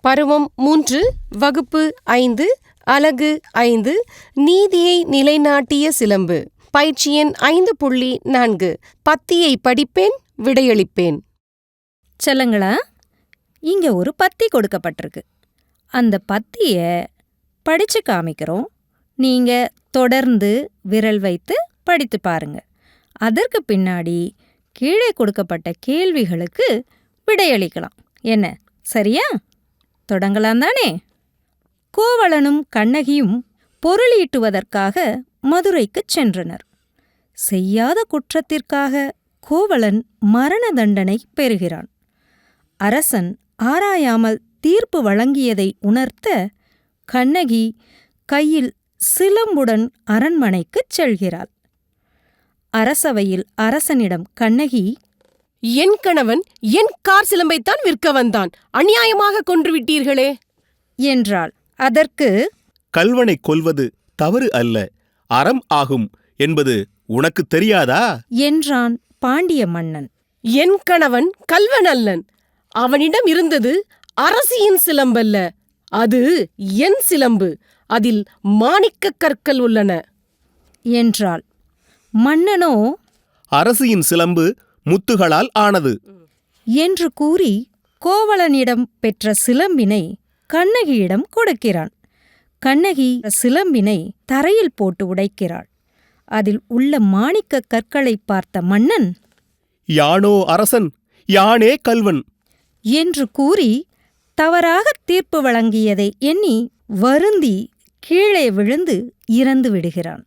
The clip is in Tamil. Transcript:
பருவம் மூன்று வகுப்பு ஐந்து அலகு ஐந்து நீதியை நிலைநாட்டிய சிலம்பு. பயிற்சி எண் ஐந்து புள்ளி நான்கு. பத்தியை படிப்பேன் விடையளிப்பேன். செல்லங்களா இங்க ஒரு பத்தி கொடுக்கப்பட்டிருக்கு. அந்த பத்திய படிச்சு காமிக்கிறோம். நீங்க தொடர்ந்து விரல் வைத்து படித்து பாருங்க. அதற்கு பின்னாடி கீழே கொடுக்கப்பட்ட கேள்விகளுக்கு விடையளிக்கலாம். என்ன சரியா? தொடங்கலாம் தானே? கோவலனும் கண்ணகியும் பொருளீட்டுவதற்காக மதுரைக்குச் சென்றனர். செய்யாத குற்றத்திற்காக கோவலன் மரண தண்டனை பெறுகிறான். அரசன் ஆராயாமல் தீர்ப்பு வழங்கியதை உணர்த்த கண்ணகி கையில் சிலம்புடன் அரண்மனைக்குச் செல்கிறாள். அரசவையில் அரசனிடம் கண்ணகி என் கணவன் என் கார் சிலம்பைத்தான் விற்க வந்தான். அநியாயமாக கொன்று விட்டீர்களே. என்றாள். அதற்கு கல்வனைக் கொல்வது தவறு அல்ல. அறம் ஆகும் என்பது உனக்குத் தெரியாதா? என்றான் பாண்டிய மன்னன். என் கணவன் கல்வன் அல்லன். அவனிடம் இருந்தது அரசியின் சிலம்பல்ல. அது என் சிலம்பு. அதில் மாணிக்கக் கற்கள் உள்ளன. என்றாள். மன்னனோ அரசியின் சிலம்பு முத்துகளால் ஆனது. என்று கூறி கோவலனிடம் பெற்ற சிலம்பினை கண்ணகியிடம் கொடுக்கிறான். கண்ணகி சிலம்பினை தரையில் போட்டு உடைக்கிறாள். அதில் உள்ள மாணிக்கக் கற்களைப் பார்த்த மன்னன் யானோ அரசன் யானே கல்வன். என்று கூறி தவறாக தீர்ப்பு வழங்கியதை எண்ணி வருந்தி கீழே விழுந்து இறந்து விடுகிறான்.